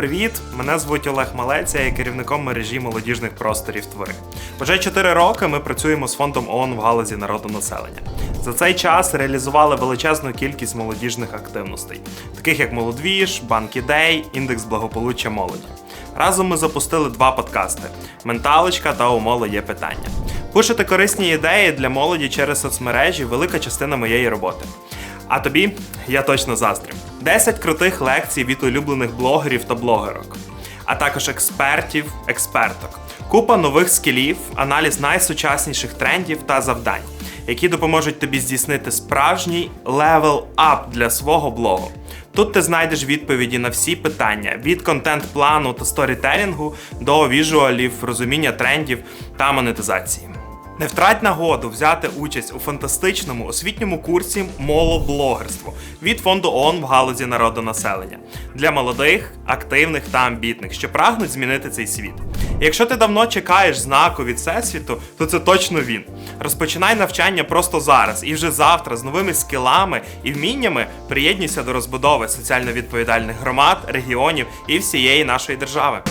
привіт! Мене звуть Олег Малець, я є керівником мережі молодіжних просторів твори. Вже 4 роки ми працюємо з фондом ООН в галузі народонаселення. За цей час реалізували величезну кількість молодіжних активностей, таких як Молодвіж, Банк ідей, індекс благополуччя молоді. Разом ми запустили два подкасти: Менталочка та У є питання. Пушити корисні ідеї для молоді через соцмережі велика частина моєї роботи. А тобі я точно заздрю. 10 крутих лекцій від улюблених блогерів та блогерок, а також експертів, експерток. Купа нових скілів, аналіз найсучасніших трендів та завдань, які допоможуть тобі здійснити справжній левел ап для свого блогу. Тут ти знайдеш відповіді на всі питання від контент-плану та сторітелінгу до віжуалів, розуміння трендів та монетизації. Не втрать нагоду взяти участь у фантастичному освітньому курсі молоблогерство від фонду ООН в галузі народонаселення для молодих, активних та амбітних, що прагнуть змінити цей світ. Якщо ти давно чекаєш знаку від всесвіту, то це точно він. Розпочинай навчання просто зараз і вже завтра з новими скілами і вміннями приєднуйся до розбудови соціально відповідальних громад, регіонів і всієї нашої держави.